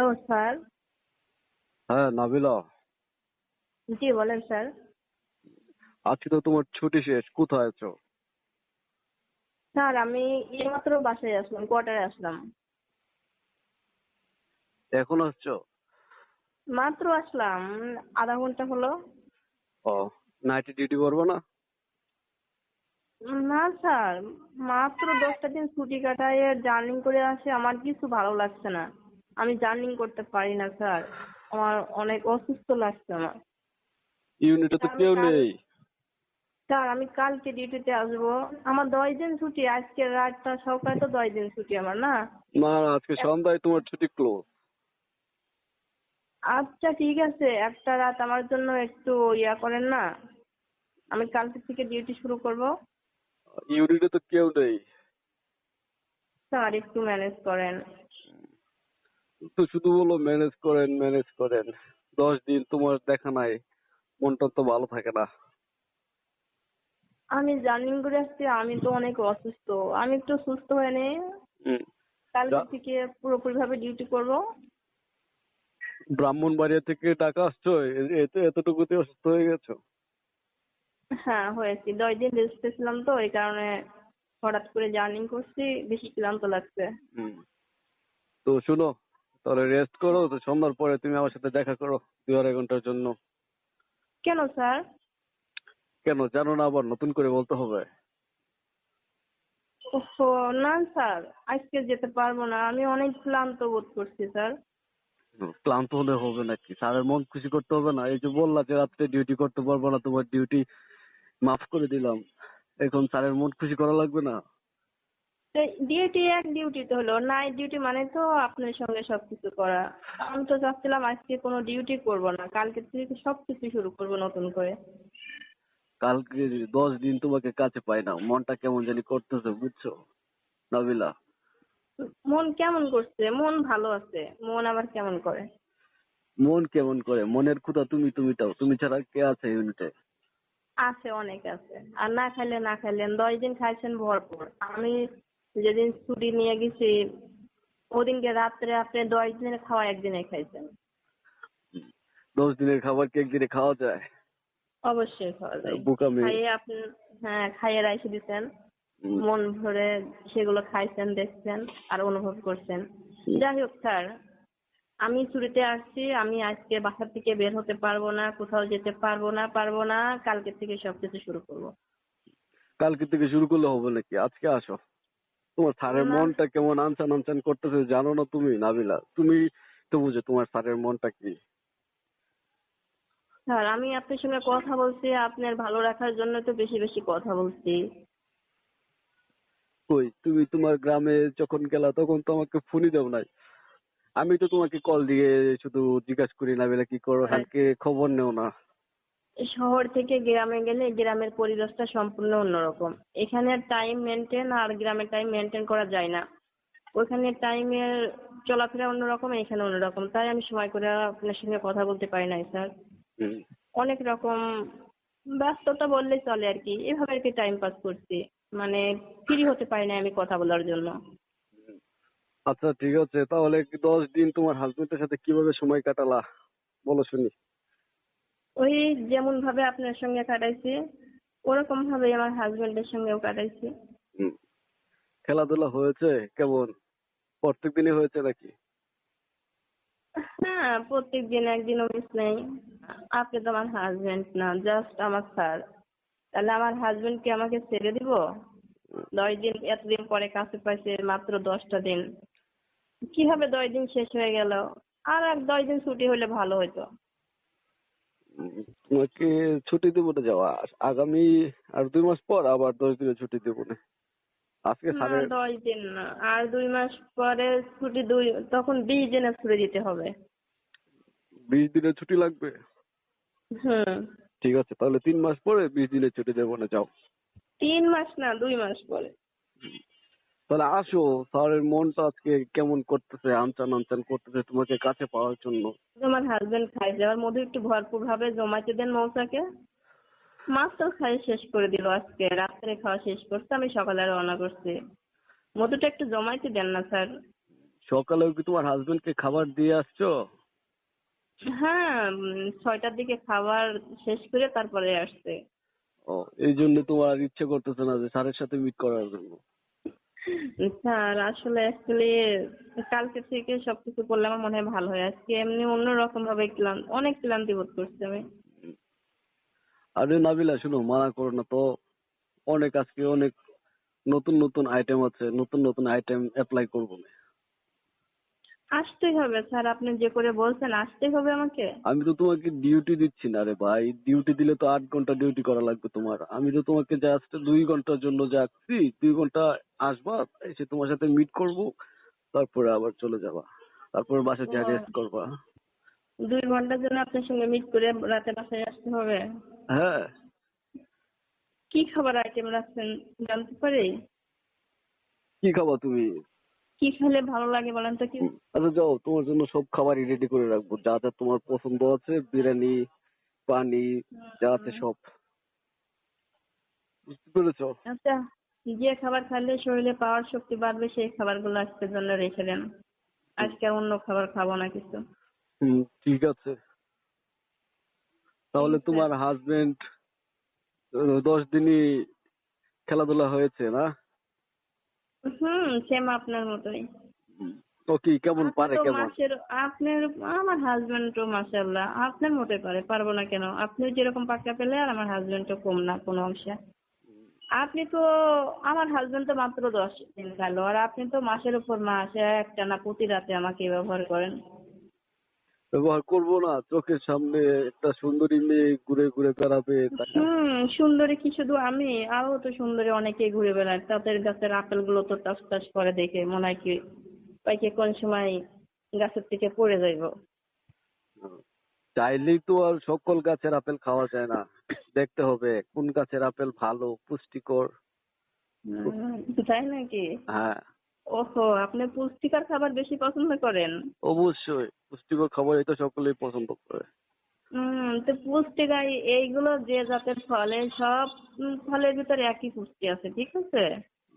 Hello sir. হ্যাঁ নাবিলা। জি বলেন sir. আজকে তো তোমার ছুটি শেষ কোথায় আছো? স্যার আমি এইমাত্র বাসায় আসলাম কোয়ার্টারে আসলাম। এখন আসছো? মাত্র আসলাম আধা ঘণ্টা হলো। ও নাইটে ডিউটি করব না? না স্যার মাত্র দশটা দিন ছুটি কাটায় জার্নি করে আসে আমার কিছু ভালো লাগছে না। আমি জার্নিং করতে পারি না স্যার। আমার অনেক অসুস্থ লাগছে আমার। ইউনিটে তো কেউ নেই। স্যার আমি কালকে ডিউটিতে আসব। আমার দশ দিন ছুটি আজকে রাতটা সকালে তো দশ দিন ছুটি আমার না? না আজকে সন্ধ্যায় তোমার ছুটি ক্লোজ আচ্ছা ঠিক আছে। একটা রাত আমার জন্য একটু ইয়া করেন না। আমি কালকে থেকে ডিউটি শুরু করব। ইউনিটে তো কেউ নেই। স্যার একটু ম্যানেজ করেন। তো শুধু বলো ম্যানেজ করেন ম্যানেজ করেন। দশ দিন তোমার দেখা নাই মনটা তো ভালো থাকে না। আমি জার্নিং করে আসছি আমি তো অনেক অসুস্থ। আমি একটু সুস্থ হয়ে হুম। কালকে থেকে পুরোপুরি ভাবে ডিউটি করব। ব্রাহ্মণবাড়িয়া থেকে টাকা আসছো? এত- এতটুকুতে অসুস্থ হয়ে গেছো? হ্যাঁ হয়েছি। দশ দিন রেস্টে ছিলাম তো এই কারণে হঠাৎ করে জার্নিং করছি বেশি ক্লান্ত লাগছে। হুম। তো শুনো তাহলে রেস্ট করো তো সন্ধ্যার পরে তুমি আমার সাথে দেখা করো দুই আড়াই ঘণ্টার জন্য। কেন স্যার? কেন? জানো না আবার নতুন করে বলতে হবে। ওহো না স্যার। আজকে যেতে পারব না। আমি অনেক ক্লান্ত বোধ করছি স্যার। ক্লান্ত হলে হবে নাকি? স্যারের মন খুশি করতে হবে না? এই যে বললা যে রাত্রে ডিউটি করতে পারব না তোমার ডিউটি মাফ করে দিলাম। এখন স্যারের মন খুশি করা লাগবে না? ডিউটি এক ডিউটিতে হলো। নাইট ডিউটি মানে তো আপনার সঙ্গে সবকিছু করা। আমি তো চাচ্ছিলাম আজকে কোনো ডিউটি করব না। কালকে থেকে সবকিছু শুরু করব নতুন করে। কালকে দশ দিন তোমাকে কাছে পাই না। মনটা কেমন জানি করতেছে বুঝছ? নাবিলা। মন কেমন করছে? মন ভালো আছে। মন আবার কেমন করে? মন কেমন করে? মনের ক্ষুধা তুমি তুমিটাও তুমি ছাড়া কে আছে ইউনিটে আছে অনেক আছে। আর না খাইলে না খাইলেন। দশ দিন খাইছেন ভরপুর। আমি যেদিন ছুটি নিয়ে গেছি ওদিনকে রাত্রে আপনি দশ দিনের খাওয়া একদিনে খাইছেন। দশ দিনের খাবার কি একদিনে খাওয়া যায়? অবশ্যই খাওয়া যায়। খাইয়ে আপনি হ্যাঁ খাইয়ে রাইসে দিছেন। মন ভরে সেগুলো খাইছেন দেখছেন আর অনুভব করছেন। যাই হোক স্যার আমি ছুটিতে আসছি আমি আজকে বাসা থেকে বের হতে পারব না কোথাও যেতে পারব না পারব না কালকে থেকে সবকিছু শুরু করব। কালকে থেকে শুরু করলে হবে নাকি? আজকে আসো। তোমার স্যারের না। মনটা কেমন আনচান আনচান করতেছে জানো না তুমি নাবিলা? তুমি তো বুঝো তোমার স্যারের মনটা কি? স্যার আমি আপনার সঙ্গে কথা বলছি আপনার ভালো রাখার জন্য তো বেশি বেশি কথা বলছি। কই তুমি তোমার গ্রামে যখন গেলা তখন তো আমাকে ফোনই দাও নাই। আমি তো তোমাকে কল দিয়ে শুধু জিজ্ঞাসা করি নাবিলা কি করো? কালকে খবর নেও না। শহর থেকে গ্রামে গেলে গ্রামের পরিবেশটা সম্পূর্ণ অন্যরকম। এখানে টাইম মেনটেন আর গ্রামের টাইম মেনটেন করা যায় না। ওইখানে টাইমের চলাফেরা অন্যরকম এখানে অন্যরকম। তাই আমি সময় করে আপনার সঙ্গে কথা বলতে পারি নাই স্যার। অনেক রকম ব্যস্ততা বললে চলে আর কি। এভাবে আর কি টাইম পাস করছি। মানে ফ্রি হতে পারি না আমি কথা বলার জন্য। আচ্ছা ঠিক আছে। তাহলে দশ দিন তোমার হাজবেন্ডের সাথে কীভাবে সময় কাটালা? বলো শুনি। ওই যেমন ভাবে আপনার সঙ্গে কাটাইছি ওরকম ভাবে আমার হাজবেন্ডের সঙ্গেও কাটাইছি। খেলাধুলা হয়েছে কেমন? প্রত্যেক দিনই হয়েছে নাকি? হ্যাঁ প্রত্যেক দিন একদিনও মিস নেই। আপনি তো আমার হাজবেন্ড না জাস্ট আমার স্যার তাহলে আমার হাজবেন্ড কি আমাকে ছেড়ে দিব? দশ দিন এতদিন পরে কাছে পাইছে মাত্র দশটা দিন। কীভাবে দশ দিন শেষ হয়ে গেল? আর এক দশ দিন ছুটি হলে ভালো হতো উম, তোমাকে ছুটি দেবো না যাওয়া। আগামী আর দুই মাস পর আবার দশ দিনের ছুটি দেবো না। আজকে দশ দিন না। আর দুই মাস পরে ছুটি দুই তখন বিশ দিনের ছুটি দিতে হবে। বিশ দিনের ছুটি লাগবে? হুম। ঠিক আছে তাহলে তিন মাস পরে বিশ দিনের ছুটি দেবো না যাও। তিন মাস না দুই মাস পরে। তাহলে আসো স্যারের মনটা আজকে কেমন করতেছে আনচান আনচান করতেছে তোমাকে কাছে পাওয়ার জন্য। আমার হাজবেন্ড খাই যাওয়ার মধু একটু ভরপুর ভাবে জমাইতে দেন মৌসাকে মাছ তো খাই শেষ করে দিল আজকে। রাত্রে খাওয়া শেষ করছে আমি সকালে রওনা করছি। মধুটা একটু জমাইতে দেন না স্যার। সকালেও কি তোমার হাজবেন্ডকে খাবার দিয়ে আসছো? হ্যাঁ ছয়টার দিকে খাবার শেষ করে তারপরে আসছে। ও এই জন্য তোমার ইচ্ছে করতেছে না যে স্যারের সাথে মিট করার জন্য। স্যার, আসলে অ্যাকচুয়ালি কালকে থেকে সবকিছু করলে আমার মনে হয় ভালো হয়। আজকে এমনি অন্যরকম ভাবে ক্লান্ত অনেক ক্লান্তি বোধ করছি আমি। আরে নাবিলা, শুনো, মানা করো না তো। অনেক, আজকে অনেক নতুন নতুন আইটেম আছে। নতুন নতুন আইটেম অ্যাপ্লাই করব। না আসতেই হবে স্যার আপনি যে করে বলছেন আসতেই হবে আমাকে। আমি তো তোমাকে ডিউটি দিচ্ছি না রে ভাই। ডিউটি দিলে তো আট ঘণ্টা ডিউটি করা লাগবে তোমার। আমি তো তোমাকে জাস্ট দুই ঘণ্টার জন্য যাচ্ছি। দুই ঘণ্টা আসবা এসে তোমার সাথে মিট করব তারপরে আবার চলে যাবা। তারপরে বাসায় যা রেস্ট করবা। দুই ঘণ্টার জন্য আপনার সঙ্গে মিট করে রাতে বাসায় আসতে হবে? হ্যাঁ। কি খাবার আইটেম রাখছেন জানতে পারি? কি খাবা তুমি? কি খেলে ভালো লাগে বলেন তো কি আচ্ছা যাও তোমার জন্য সব খাবারই রেডি করে রাখব। যা যা তোমার পছন্দ আছে বিরিয়ানি পানি যা আছে সব। বুঝতে পেরেছ? আচ্ছা যে খাবার খেলে শরীরে পাওয়ার শক্তি বাড়বে সেই খাবারগুলো আজকের জন্য রেখে দেন। আজকে অন্য খাবার খাব না কিছু। হুম ঠিক আছে। তাহলে তোমার হাজবেন্ড দশ দিনই খেলাধুলা হয়েছে না? হুম সেম আপনার মতোই। তো কি কেমন পারে কেমন? আপনার আমার হাজবেন্ড তো মাশাআল্লাহ আপনার মতোই পারে পারব না কেন? আপনি যেরকম পাক্কা পেলে আর আমার হাজবেন্ড তো কম না কোনো অংশে। আপনি তো আমার হাজবেন্ড তো মাত্র দশ দিন গেল আর আপনি তো মাসের উপর মাস একটা না প্রতি রাতে আমাকে ব্যবহার করেন। ব্যবহার করব না চোখের সামনে একটা সুন্দরী মেয়ে ঘুরে ঘুরে বেড়াবে? হুম সুন্দরী কি শুধু আমি? আরও তো সুন্দরী অনেকেই ঘুরে বেড়ায়। তাদের গাছের আপেলগুলো তো টাস টাস করে দেখে মনে হয় কি পাইকে কোন সময় গাছের থেকে পড়ে যাইব। চাইলেই তো আর সকল গাছের আপেল খাওয়া যায় না। দেখতে হবে কোন গাছের আপেল ভালো পুষ্টিকর। তাই নাকি? হ্যাঁ। ওহো আপনি পুষ্টিকর খাবার বেশি পছন্দ করেন? অবশ্যই। পুষ্টিকর খাবারই তো সকলেই পছন্দ করে। হুম তো পুষ্টিকর এইগুলো যে জাতের ফলে সব উম, ফলের ভিতরে একই পুষ্টি আছে ঠিক আছে?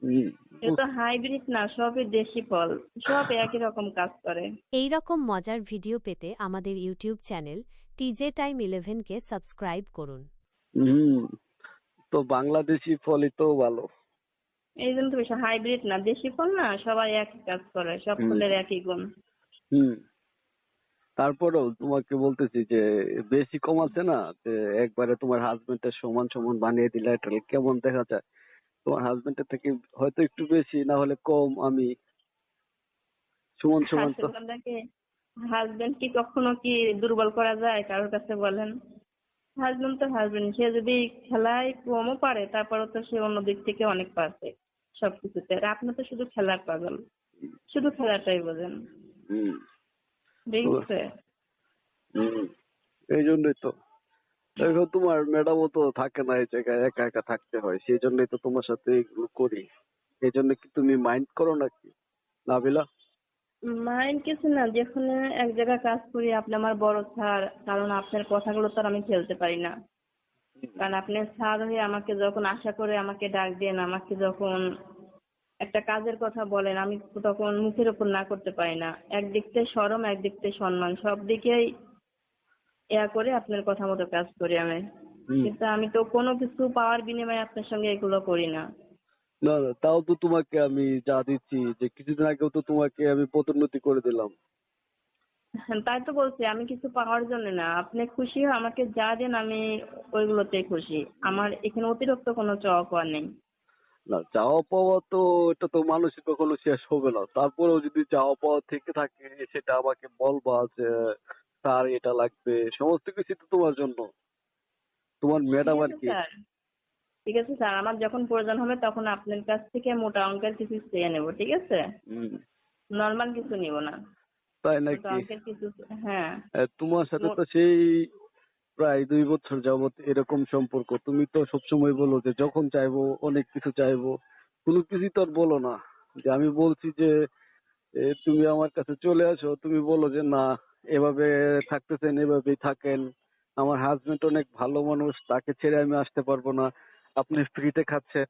হুম, এ হাইব্রিড না সবই দেশি ফল সব একই রকম কাজ করে। এই রকম মজার ভিডিও পেতে আমাদের ইউটিউব চ্যানেল টিজে টাইম ইলেভেনকে সাবস্ক্রাইব করুন। হুম তো বাংলাদেশি ফলই তো ভালো। এই জন্য তো বেশি হাইব্রিড না দেশি ফল না সবাই একই কাজ করে সব। ফলের একই গুণ। হুম। তারপরেও তোমাকে বলতেছি যে বেশি কম আছে না যে একবারে তোমার হাজবেন্ডের সমান সমান বানিয়ে দিলে এটা কেমন দেখা যায়? তোমার হাজবেন্ডের থেকে হয়তো একটু বেশি না হলে কম আমি সমান সমান তো হাজবেন্ড কি কখনো কি দুর্বল করা যায়? কারোর কাছে বলেন। হাজবেন্ড তো হাজবেন্ড সে যদি খেলায় কমও পারে তারপরেও তো সে অন্য দিক থেকে অনেক পারছে সবকিছুতে। আর আপনি তো শুধু খেলার পাগল। শুধু খেলাটাই বোঝেন। হুম। ঠিক এই জন্যই তো। দেখো তোমার ম্যাডামও তো থাকে না এই জায়গায় একা একা থাকতে হয়। সেই জন্যই তো তোমার সাথে এগুলো করি। এই জন্য কি তুমি মাইন্ড করো নাকি? নাবিলা? মাইন্ড কিছু না যেখানে এক জায়গায় কাজ করি আপনি আমার বড় স্যার কারণ আপনার কথাগুলো তো আর আমি ফেলতে পারি না। কারণ আপনি স্যার হয়ে আমাকে যখন আশা করে আমাকে ডাক দেন আমাকে যখন একটা কাজের কথা বলেন আমি তখন মুখের উপর না করতে পারি না। একদিক থেকে সরম একদিক থেকে সম্মান। সব দিকেই ইয়া করে আপনার কথা মতো কাজ করি আমি। কিন্তু আমি তো কোনো কিছু পাওয়ার বিনিময়ে আপনার সঙ্গে এগুলো করি না। না না তাও তো তোমাকে আমি যা দিচ্ছি যে কিছুদিন আগেও তো তোমাকে আমি পদোন্নতি করে দিলাম। হ্যাঁ, তাই তো বলছি আমি কিছু পাওয়ার জন্য না। আপনি খুশি আমাকে যা দেন আমি ওইগুলোতেই খুশি। আমার এখানে অতিরিক্ত কোনো চাওয়া পাওয়া নেই। না চাওয়া পাওয়া তো এটা তো মানুষের কখনো শেষ হবে না। তারপরেও যদি চাওয়া পাওয়া থেকে থাকে সেটা আমাকে বলবা যে স্যার এটা লাগবে। সমস্ত কিছু তো তোমার জন্য। তোমার ম্যাডাম আর কি। ঠিক আছে, স্যার। আমার যখন প্রয়োজন হবে তখন আপনার কাছ থেকে মোটা অঙ্কের কিছু চেয়ে নেব ঠিক আছে? নর্মাল কিছু নিব না। তাই নাকি? কিছু হ্যাঁ। তোমার সাথে তো সেই প্রায় দুই বছর যাবত এরকম সম্পর্ক। তুমি তো সবসময় বলো যে যখন চাইব অনেক কিছু চাইব। কোনো কিছুই তো আর বলো না। যে আমি বলছি যে তুমি আমার কাছে চলে আসো, তুমি বলো যে না, এভাবে থাকতেছেন, এভাবেই থাকেন। আমার হাজবেন্ড অনেক ভালো মানুষ, তাকে ছেড়ে আমি আসতে পারব না। আপনি ফ্রিতে খাচ্ছেন।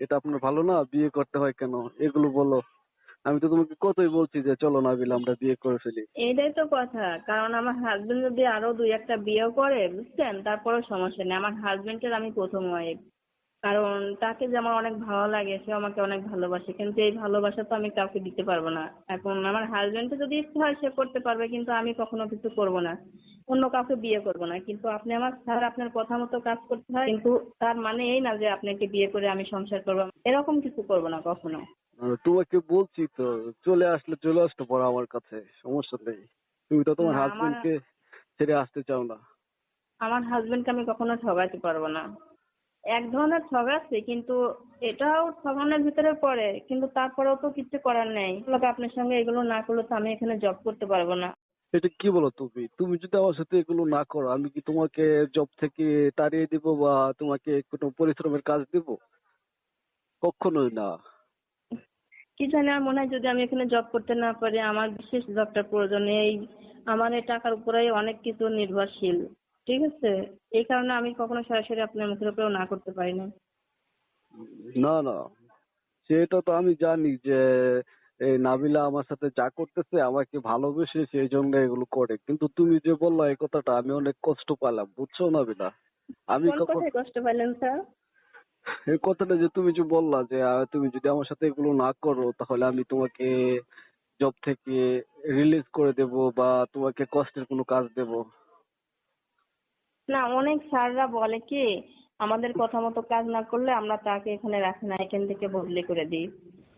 এটা আপনার ভালো না? বিয়ে করতে হয় কেন? এগুলো বলো। আমি তো তোমাকে কতই বলছি যে চলো নাবিল, আমরা বিয়ে করে ফেলি। এইটাই তো কথা। কারণ আমার হাজবেন্ড যদি আরও দুই একটা বিয়ে করে, বুঝছেন? তারপরেও সমস্যা নেই। আমার হাজবেন্ডের আমি প্রথম ওয়াইফ কারণ তাকে যে আমার অনেক ভালো লাগে সে আমাকে অনেক ভালোবাসে। কিন্তু এই ভালোবাসা তো আমি কাউকে দিতে পারব না। এখন আমার হাজবেন্ডের যদি ইচ্ছে হয়, সে করতে পারবে, কিন্তু আমি কখনো কিছু করব না। অন্য কাউকে বিয়ে করব না। কিন্তু আপনি আমার, স্যার আপনার কথা মতো কাজ করতে হয়, কিন্তু তার মানে এই না যে আপনাকে বিয়ে করে আমি সংসার করব। এরকম কিছু করব না কখনো। তোমাকে বলছি তো চলে আসলে চলে আসতে পারো আমার কাছে সমস্যা নেই। তুমি তো তোমার না, আমার- হাজবেন্ডকে ছেড়ে আসতে চাও না। আমার হাজবেন্ডকে আমি কখনো ঠগাতে পারব না। এক ধরনের ঠগাচ্ছি কিন্তু এটাও ঠগানোর ভিতরে পড়ে কিন্তু তারপরেও তো কিছু করার নেই। লোক আপনার সঙ্গে এগুলো না করলে তো আমি এখানে জব করতে পারব না। এটা কি বলো তুমি? তুমি যদি আমার সাথে এগুলো না করো আমি কি তোমাকে জব থেকে তাড়িয়ে দিব বা তোমাকে কোনো পরিশ্রমের কাজ দিব? কখনোই না। কি জানি আমার মনে হয় যদি আমি এখানে জব করতে না পারি আমার বিশেষ জবটার প্রয়োজন এই আমার এই টাকার উপরেই অনেক কিছু নির্ভরশীল ঠিক আছে? এই কারণে আমি কখনো সরাসরি আপনার মুখের উপরেও না করতে পারি না। না না। সেটা তো আমি জানি যে এই নাবিলা আমার সাথে যা করতেছে আমাকে ভালোবেসে সেই জন্য এগুলো করে। কিন্তু তুমি যে বললা এই কথাটা আমি অনেক কষ্ট পেলাম বুঝছ নাবিলা? আমি কষ্ট পাইলেন স্যার? এই কথাটা যে তুমি যে বললা যে আহ, তুমি যদি আমার সাথে এগুলো না করো তাহলে আমি তোমাকে জব থেকে রিলিজ করে দেব বা তোমাকে কষ্টের কোনো কাজ দেব। না অনেক স্যাররা বলে কি আমাদের কথা মতো কাজ না করলে আমরা তাকে এখানে রাখি না এখান থেকে বদলি করে দিই।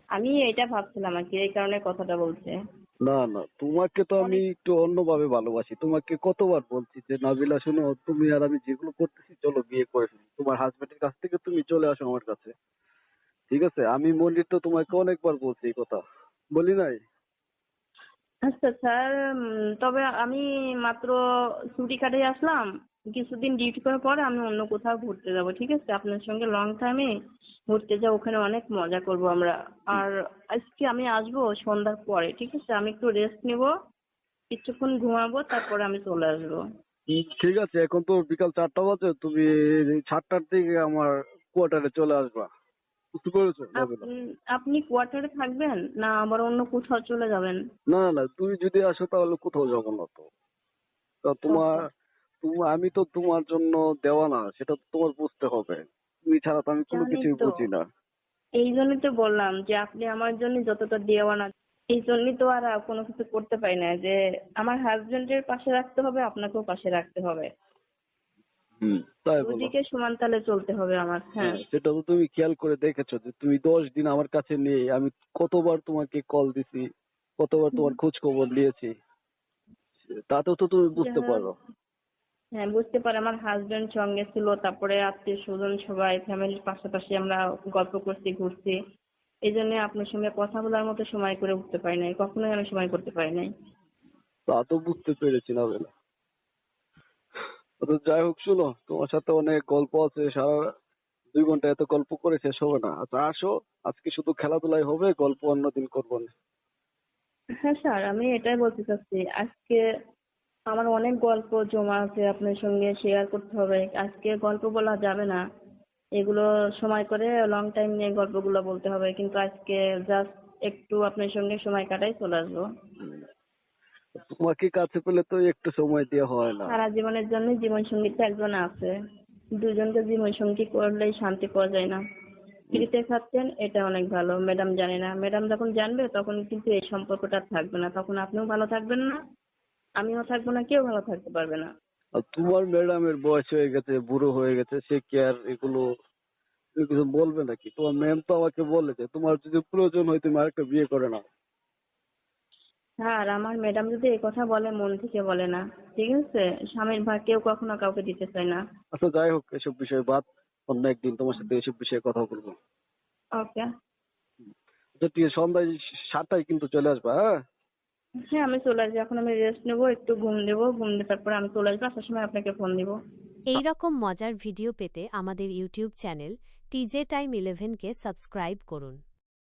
আমি এটা ভাবছিলাম আর কি এই কারণে কথাটা বলছে। না না, তোমাকে তো আমি একটু অন্যভাবে ভালোবাসি। তোমাকে কতবার বলছি যে, নাবিলা, শোনো, তুমি আর আমি যেগুলো করতেছি, চলো বিয়ে করে ফেলি। তোমার হাজবেন্ডের কাছ থেকে তুমি চলে আসো আমার কাছে। ঠিক আছে? আমি মনির তো তোমাকে অনেকবার বলছি এই কথা। বলি নাই? আচ্ছা স্যার তবে আমি মাত্র ছুটি কাটিয়ে আসলাম। কিছুদিন ডিউটি করার পরে আমি অন্য কোথাও ঘুরতে যাব ঠিক আছে? আপনার সঙ্গে লং টাইমে ঘুরতে যাব ওখানে অনেক মজা করব আমরা। আর আজকে আমি আসব সন্ধ্যার পরে ঠিক আছে? আমি একটু রেস্ট নিব কিছুক্ষণ ঘুমাবো তারপরে আমি চলে আসব। ঠিক আছে এখন তো বিকাল চারটা বাজে তুমি সাতটার দিকে আমার কোয়ার্টারে চলে আসবা। বুঝতে পেরেছ? আপনি- কোয়ার্টারে থাকবেন না আবার অন্য কোথাও চলে যাবেন? না না তুমি যদি আসো তাহলে কোথাও যাব না তো। তোমার তুমি আমি তো তোমার জন্য দেওয়া না সেটা তো তোমার বুঝতে হবে। তুমি ছাড়া তো আমি কোনো কিছুই বুঝি না। এই জন্যই তো বললাম যে আপনি আমার জন্য যতটা দেওয়া না এই জন্যই তো আর কোনো কিছু করতে পারি না যে আমার হাজবেন্ডের পাশে রাখতে হবে আপনাকেও পাশে রাখতে হবে। হুম তাই বলো। দুদিকে সমান তালে চলতে হবে আমার হ্যাঁ হ্যাঁ, সেটা তো তুমি খেয়াল করে দেখেছ যে তুমি দশ দিন আমার কাছে নেই আমি কতবার তোমাকে কল দিছি কতবার তোমার খোঁজ খবর নিয়েছি তাতেও তো তুমি বুঝতে পারো। হ্যাঁ বুঝতে পারি আমার হাজবেন্ড সঙ্গে ছিল তারপরে আত্মীয় স্বজন সবাই ফ্যামিলির পাশাপাশি আমরা গল্প করছি ঘুরছি। এই জন্য আপনার সঙ্গে কথা বলার মতো সময় করে উঠতে পারি নাই কখনোই আমি সময় করতে পারি নাই। তা তো বুঝতে পেরেছি না বেলা। তো যাই হোক শুনো তোমার সাথে অনেক গল্প আছে সারা দুই ঘণ্টা এত গল্প করে শেষ হবে না। আচ্ছা আসো আজকে শুধু খেলাধুলাই হবে গল্প অন্যদিন করব না। হ্যাঁ স্যার আমি এটাই বলতে চাচ্ছি আজকে আমার অনেক গল্প জমা আছে আপনার সঙ্গে শেয়ার করতে হবে। আজকে গল্প বলা যাবে না। এগুলো সময় করে লং টাইম নিয়ে গল্পগুলো বলতে হবে। কিন্তু আজকে জাস্ট একটু আপনার সঙ্গে সময় কাটাই চলে আসব। তোমাকে কাছে পেলে তো একটু সময় দেওয়া হয় না। সারা জীবনের জন্য জীবন সঙ্গী তো একজন আছে। দুজনকে জীবন সঙ্গী করলেই শান্তি পাওয়া যায় না। ফ্রিতে খাচ্ছেন এটা অনেক ভালো। ম্যাডাম জানে না। ম্যাডাম যখন জানবে তখন কিন্তু এই সম্পর্কটা থাকবে না। তখন আপনিও ভালো থাকবেন না। আমিও থাকব না কেউ ভালো থাকতে পারবে না। আর তোমার ম্যাডামের বয়স হয়ে গেছে বুড়ো হয়ে গেছে সে কি আর এগুলো কিছু বলবে নাকি? তোমার ম্যাম তো আমাকে বলেছে তোমার যদি প্রয়োজন হয় তুমি আরেকটা বিয়ে করে নাও। স্যার আমার ম্যাডাম যদি এই কথা বলে মন থেকে বলে না। ঠিক আছে? স্বামীর ভাগ কেউ কখনো কাউকে দিতে চায় না। আচ্ছা যাই হোক এসব বিষয়ে বাদ। অন্য একদিন তোমার সাথে এসব বিষয়ে কথা বলব। ওকে। আচ্ছা ঠিক আছে সন্ধ্যায় সাতটায় কিন্তু চলে আসবা হ্যাঁ? হ্যাঁ আমি চলে আসব। এখন আমি রেস্ট নেব, একটু ঘুম দেবো ঘুম দিয়ে তারপরে আমি চলে আসব। আসার সময় আপনাকে ফোন দিব এই রকম মজার ভিডিও পেতে আমাদের ইউটিউব চ্যানেল টিজে টাইম ইলেভেনকে সাবস্ক্রাইব করুন।